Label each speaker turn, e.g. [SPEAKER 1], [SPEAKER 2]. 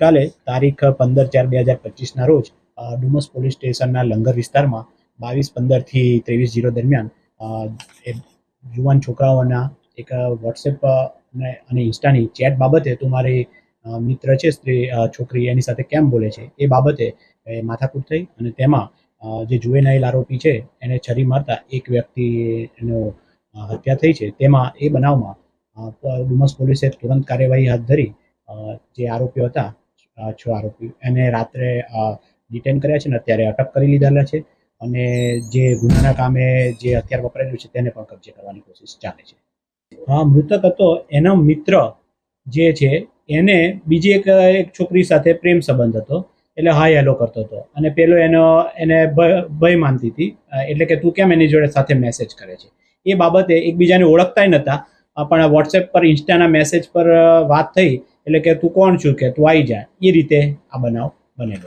[SPEAKER 1] ગઈકાલે તારીખ પંદર ચાર બે હજાર પચીસના રોજ ડુમસ પોલીસ સ્ટેશનના લંગર વિસ્તારમાં બાવીસ પંદરથી ત્રેવીસ જીરો દરમિયાન યુવાન છોકરાઓના એક વોટ્સએપ અને ઇન્સ્ટાની ચેટ બાબતે તું મારી મિત્ર છે, સ્ત્રી છોકરી એની સાથે કેમ બોલે છે, એ બાબતે માથાકૂટ થઈ અને તેમાં જે જુવેનાઇલ આરોપી છે, એને છરી મારતા એક વ્યક્તિનો એનો હત્યા થઈ છે. તેમાં એ બનાવમાં ડુમસ પોલીસે તુરંત કાર્યવાહી હાથ ધરી જે આરોપીઓ હતા છ આરોપી. એને રાત્રે ડિટેન કર્યા છે ને અત્યારે અટક કરી લીધેલા છે અને જે ગુનાના કામે જે હથિયાર વપરાયેલું છે તેને પણ કબજે કરવાની કોશિશ ચાલે છે. હા, મૃતક હતો એનો મિત્ર જે છે, એને બીજી એક એક છોકરી સાથે પ્રેમ સંબંધ હતો. એટલે હાય હેલો કરતો હતો. અને પેલો એનો, એને ભય માનતી હતી. એટલે કે તું કેમ એની જોડે સાથે મેસેજ કરે છે? એ બાબતે એકબીજાને ઓળખતાય નહોતા પણ વોટ્સએપ પર ઇન્સ્ટાના મેસેજ પર વાત થઈ એટલે કે તું કોણ છું કે તું આવી જા. એ રીતે આ બનાવ બનેલો